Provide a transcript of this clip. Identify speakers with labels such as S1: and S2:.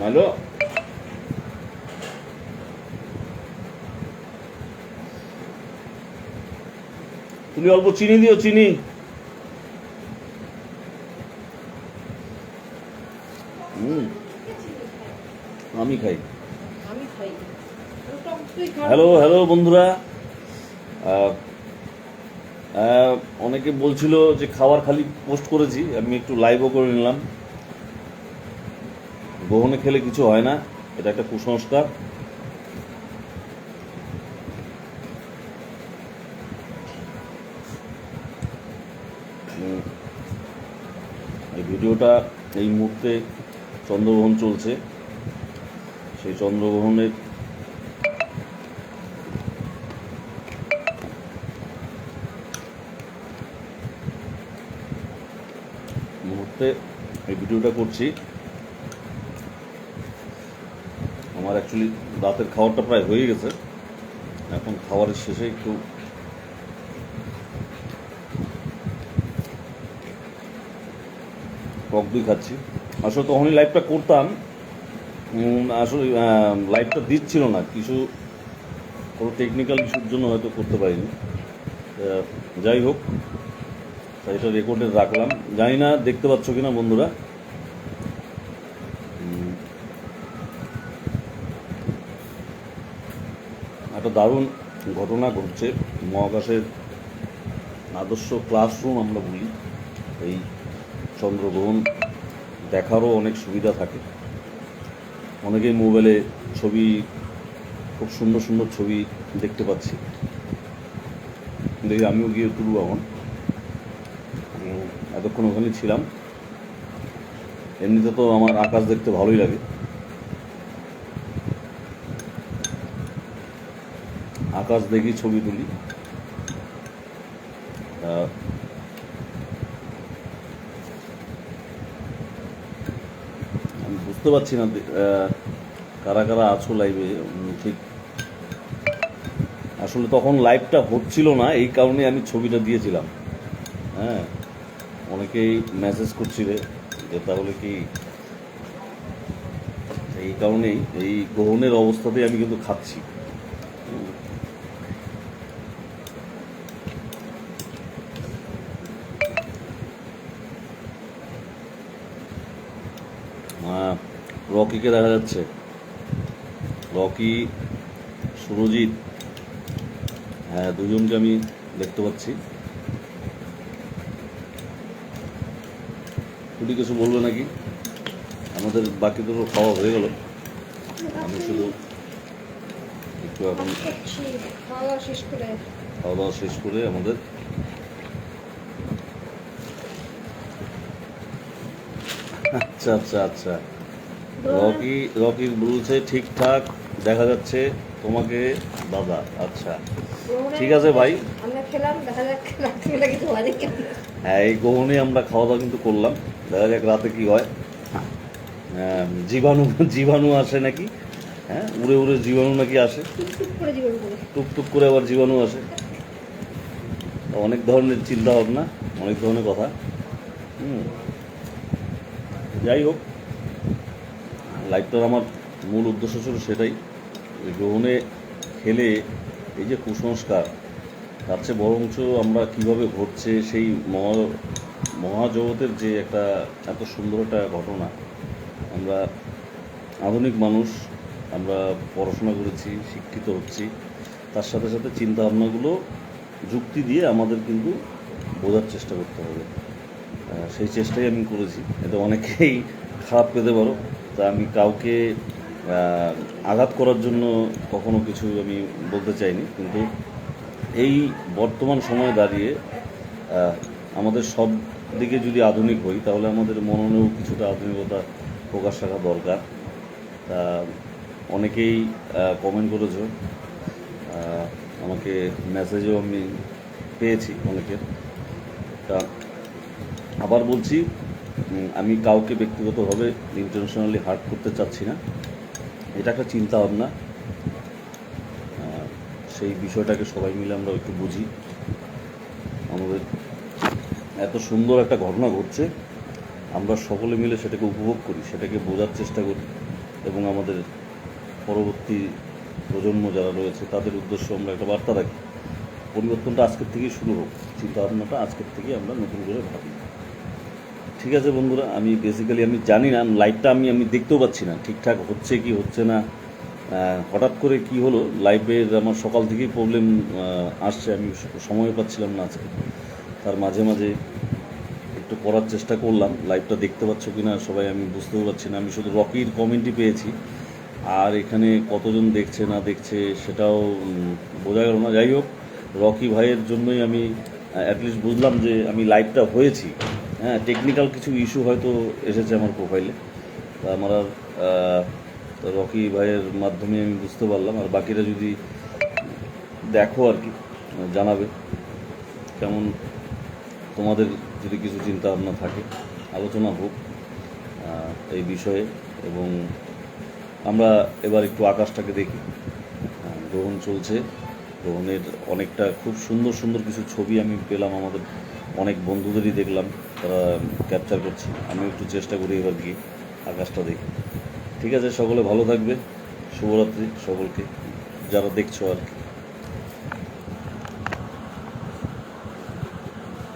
S1: ভালো। তুমি অল্প চিনি দিও চিনি। আমি খাই। হ্যালো হ্যালো বন্ধুরা। অনেকে বলছিল যে খাবার খালি পোস্ট করেছি আমি একটু লাইভও করে নিলাম। গ্রহণে খেলে কিছু হয় না। এটা একটা কুসংস্কার। এই ভিডিওটা এই মুহূর্তে চন্দ্রগ্রহণ চলছে। সেই চন্দ্রগ্রহণের মুহূর্তে এই ভিডিওটা করছি। আমার অ্যাকচুয়ালি রাতের খাবারটা প্রায় হয়ে গেছে। এখন খাবারের শেষে একটু টক দই খাচ্ছি। আসলে তখনই লাইভটা করতাম। আসলে লাইভটা দিচ্ছিল না। কিছু কোনো টেকনিক্যাল ইস্যুর জন্য হয়তো করতে পারিনি। যাই হোক এটা রেকর্ডে রাখলাম। জানি না, দেখতে পাচ্ছ কিনা বন্ধুরা। একটা দারুণ ঘটনা ঘটছে। মহাকাশের আদর্শ ক্লাসরুম আমরা বলি। এই চন্দ্রগ্রহণ দেখারও অনেক সুবিধা থাকে। অনেকেই মোবাইলে ছবি, খুব সুন্দর সুন্দর ছবি দেখতে পাচ্ছি। দেখি, আমিও গিয়ে তুলব এখন। এতক্ষণ ওখানে ছিলাম। এমনিতে তো আমার আকাশ দেখতে ভালোই লাগে। আকাশ দেখি, ছবি তুলি। আমি বুঝতে পারছি না কারা কারা আছো লাইভে ঠিক। আসলে তখন লাইভটা হচ্ছিল না, এই কারণে আমি ছবিটা দিয়েছিলাম। হ্যাঁ অনেকেই মেসেজ করছিলে যে, তাহলে কি এই কারণেই, এই গ্রহণের অবস্থাতেই আমি কিন্তু খাচ্ছি। রকিকে দেখা যাচ্ছে। রকি সুরজিৎ হ্যাঁ দুজনকে আমি দেখতে পাচ্ছি। তুমি কিছু বলবে নাকি? আমাদের বাকি তো খাওয়া হয়ে গেল। আমি শুধু একটু এখন
S2: খাওয়া দাওয়া শেষ করে
S1: আমাদের আচ্ছা আচ্ছা আচ্ছা। রকি রকি বলছে ঠিকঠাক দেখা যাচ্ছে তোমাকে দাদা আচ্ছা। ঠিক আছে ভাই।
S2: হয়
S1: এই গহনে আমরা খাওয়া দাওয়া কিন্তু করলাম। দেখা যাক রাতে কি হয়। হ্যাঁ, জীবাণু জীবাণু আসে নাকি? হ্যাঁ উড়ে উড়ে জীবাণু নাকি আসে?
S2: টুকটুক করে
S1: আবার জীবাণু আসে। অনেক ধরনের চিন্তা ভাবনা অনেক ধরনের কথা। হুম। যাই হোক, লাইফটার আমার মূল উদ্দেশ্য ছিল সেটাই গ্রহণে খেলে এই যে কুসংস্কার, তার চেয়ে বরঞ্চ আমরা কীভাবে ঘটছে সেই মহা, মহাজগতের যে একটা এত সুন্দর একটা ঘটনা। আমরা আধুনিক মানুষ, আমরা পড়াশোনা করেছি, শিক্ষিত হচ্ছি, তার সাথে সাথে চিন্তা ভাবনাগুলো যুক্তি দিয়ে আমাদের কিন্তু বোঝার চেষ্টা করতে হবে। সেই চেষ্টাই আমি করেছি। এটা অনেকেই খারাপ পেতে পারো, তা আমি কাউকে আঘাত করার জন্য কখনো কিছু আমি বলতে চাইনি, কিন্তু এই বর্তমান সময়ে দাঁড়িয়ে আমাদের সব দিকে যদি আধুনিক হই, তাহলে আমাদের মননেও কিছুটা আধুনিকতা প্রকাশ রাখা দরকার। তা অনেকেই কমেন্ট করেছ আমাকে মেসেজও আমি পেয়েছি অনেকের। তা আবার বলছি আমি কাউকে ব্যক্তিগতভাবে ইন্টারন্যাশনালি হার্ট করতে চাচ্ছি না। এটা একটা চিন্তা ভাবনা সেই বিষয়টাকে সবাই মিলে আমরা একটু বুঝি। আমাদের এত সুন্দর একটা ঘটনা ঘটছে, আমরা সকলে মিলে সেটাকে উপভোগ করি, সেটাকে বোঝার চেষ্টা করি এবং আমাদের পরবর্তী প্রজন্ম যারা রয়েছে, তাদের উদ্দেশ্যে আমরা একটা বার্তা রাখি। পরিবর্তনটা আজকের থেকেই শুরু হোক। চিন্তাভাবনাটা আজকের থেকেই আমরা নতুন করে ভাবি। ঠিক আছে বন্ধুরা, আমি বেসিক্যালি আমি জানি না লাইভটা আমি আমি দেখতেও পাচ্ছি না, ঠিকঠাক হচ্ছে কি হচ্ছে না। হঠাৎ করে কি হলো? লাইভের আমার সকাল থেকেই প্রবলেম আসছে, আমি সময় পাচ্ছিলাম না আজকে। তার মাঝে মাঝে একটু করার চেষ্টা করলাম লাইভটা দেখতে পাচ্ছ কি না সবাই আমি বুঝতেও পারছি না। আমি শুধু রকির কমেন্টই পেয়েছি। আর এখানে কতজন দেখছে না দেখছে সেটাও বোঝা গেল না। যাই হোক, রকি ভাইয়ের জন্যই আমি অ্যাটলিস্ট বুঝলাম যে আমি লাইভটা হয়েছি। হ্যাঁ টেকনিক্যাল কিছু ইস্যু হয়তো এসেছে আমার প্রোফাইলে তা আমার আর রকি ভাইয়ের মাধ্যমে আমি বুঝতে পারলাম। আর বাকিরা যদি দেখো আর কি, জানাবে কেমন, তোমাদের যদি কিছু চিন্তা ভাবনা থাকে, আলোচনা হোক এই বিষয়ে। এবং আমরা এবার একটু আকাশটাকে দেখি। গ্রহণ চলছে। গ্রহণের অনেকটা খুব সুন্দর সুন্দর কিছু ছবি আমি পেলাম আমাদের, অনেক বন্ধুদেরই দেখলাম। তারা ক্যাপচার করছে। আমি একটু চেষ্টা করি এবার গিয়ে আকাশটা দেখি। ঠিক আছে, সকলে ভালো থাকবে। শুভরাত্রি সকলকে, যারা দেখছ আর কি।